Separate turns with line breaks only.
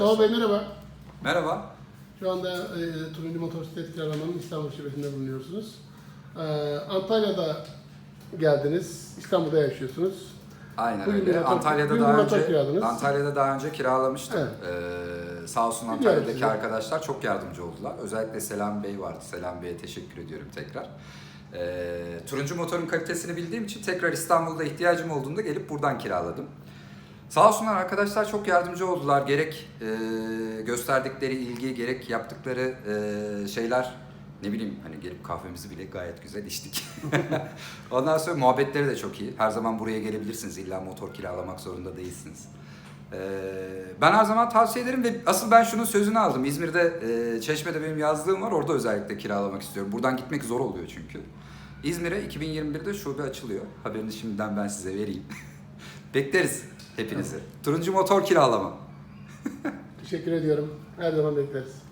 Mustafa Bey merhaba.
Merhaba.
Şu anda e, Turuncu Motosiklet Kiralamanın İstanbul Şubesi'nde bulunuyorsunuz. E, Antalya'da geldiniz, İstanbul'da yaşıyorsunuz.
Aynen
Bugün
öyle.
motor-
Antalya'da daha önce
kiraladınız.
Antalya'da daha önce kiralamıştım. Ee, sağ olsun Antalya'daki arkadaşlar çok yardımcı oldular. Özellikle Selam Bey vardı. Selam Bey'e teşekkür ediyorum tekrar. Ee, turuncu motorun kalitesini bildiğim için tekrar İstanbul'da ihtiyacım olduğunda gelip buradan kiraladım. Sağ olsunlar arkadaşlar çok yardımcı oldular. Gerek e, gösterdikleri ilgi, gerek yaptıkları e, şeyler ne bileyim hani gelip kahvemizi bile gayet güzel içtik. Ondan sonra muhabbetleri de çok iyi. Her zaman buraya gelebilirsiniz. İlla motor kiralamak zorunda değilsiniz. Ee, ben her zaman tavsiye ederim ve asıl ben şunun sözünü aldım. İzmir'de, e, Çeşme'de benim yazdığım var. Orada özellikle kiralamak istiyorum. Buradan gitmek zor oluyor çünkü. İzmir'e 2021'de şube açılıyor. Haberini şimdiden ben size vereyim. Bekleriz hepinizi. Turuncu motor kiralama.
Teşekkür ediyorum. Her zaman bekleriz.